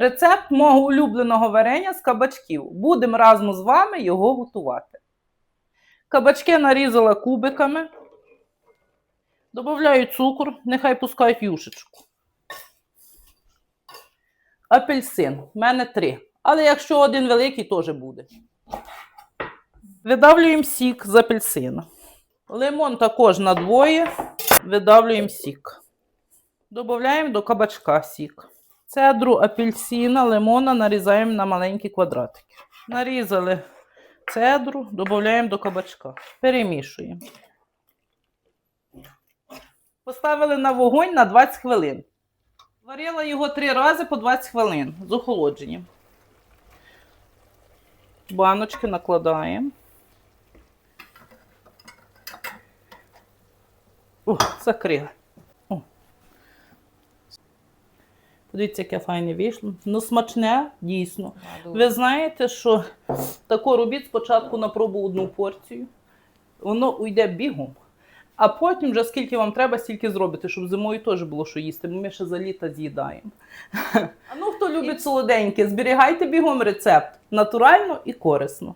Рецепт мого улюбленого варення з кабачків. Будемо разом з вами його готувати. Кабачки нарізала кубиками. Добавляю цукор, нехай пускають юшечку. Апельсин. У мене три. Але якщо один великий, теж буде. Видавлюємо сік з апельсина. Лимон також на двоє. Видавлюємо сік. Додаємо до кабачка сік. Цедру апельсина, лимона нарізаємо на маленькі квадратики. Нарізали цедру, додаємо до кабачка. Перемішуємо. Поставили на вогонь на 20 хвилин. Варила його три рази по 20 хвилин з охолодженням. Баночки накладаємо. О, закрили. О. Подивіться, яке файне вийшло. Ну, смачне, дійсно. Ви знаєте, що тако робіть спочатку на пробу одну порцію, воно уйде бігом, а потім вже скільки вам треба, стільки зробите, щоб зимою теж було що їсти, бо ми ще за літо з'їдаємо. А ну, хто любить солоденьке, зберігайте бігом рецепт натурально і корисно.